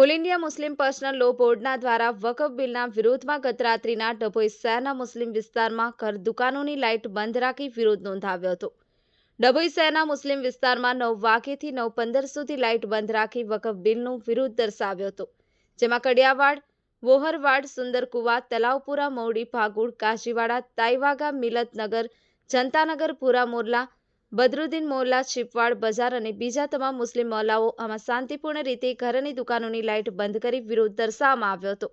All India Muslim personal law બોર્ડના દ્વારા વકફ બિલના વિરોધમાં ગતરાત્રિના ડભોઈ શહેરના મુસ્લિમ વિસ્તારમાં ઘર દુકાનોની લાઇટ બંધ રાખી વિરોધ નોંધાવ્યો હતો. ડભોઈ શહેરના મુસ્લિમ વિસ્તારમાં નવ વાગ્યેથી નવ પંદર સુધી લાઇટ બંધ રાખી વકફ બિલનું વિરોધ દર્શાવ્યો હતો. જેમાં કડિયાવાડ, વોહરવાડ, સુંદરકુવા, તલાવપુરા, મૌડી, ભાગોળ, કાશીવાડા તાઈવાગા મિલતનગર, જનતાનગર પુરા મોરલા બદરુદ્દીન મોલ્લા શિપવાડ બજાર અને બીજા તમામ મુસ્લિમ મોલ્લાઓ આમાં શાંતિપૂર્ણ રીતે ઘરની દુકાનોની લાઇટ બંધ કરી વિરોધ દર્શાવવામાં આવ્યો હતો.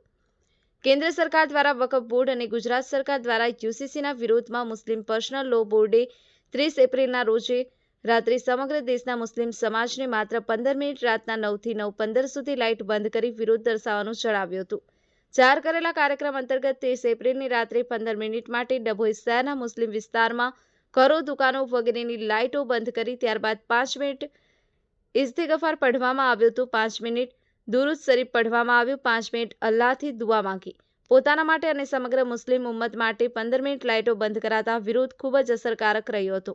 કેન્દ્ર સરકાર દ્વારા વકફ બોર્ડ અને ગુજરાત સરકાર દ્વારા યુસીસીના વિરોધમાં મુસ્લિમ પર્સનલ લો બોર્ડે ત્રીસ એપ્રિલના રોજે રાત્રે સમગ્ર દેશના મુસ્લિમ સમાજને માત્ર પંદર મિનિટ રાતના નવથી નવ પંદર સુધી લાઇટ બંધ કરી વિરોધ દર્શાવવાનું જણાવ્યું હતું. જાહેર કરેલા કાર્યક્રમ અંતર્ગત ત્રીસ એપ્રિલની રાત્રે પંદર મિનિટ માટે ડભોઈ શહેરના મુસ્લિમ વિસ્તારમાં ઘરો, દુકાનો વગેરેની લાઇટો બંધ કરી ત્યારબાદ પાંચ મિનિટ ઇસ્તિગફાર પઢવામાં આવ્યું હતું. પાંચ મિનિટ દુરુદ શરીફ પઢવામાં આવ્યું. પાંચ મિનિટ અલ્લાહથી દુઆ માંગી. પોતાના માટે અને સમગ્ર મુસ્લિમ ઉમ્મત માટે પંદર મિનિટ લાઇટો બંધ કરાતા વિરોધ ખૂબ જ અસરકારક રહ્યો હતો.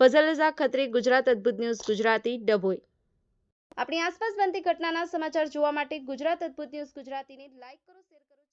ફઝલ રઝા, ખત્રી, ગુજરાત, અદ્ભુત ન્યૂઝ, ગુજરાતી, ડભોઈ. આપણી આસપાસ બનતી ઘટનાના સમાચાર જોવા માટે ગુજરાત અદ્ભુત ન્યૂઝ ગુજરાતીને લાઇક કરો, શેર કરો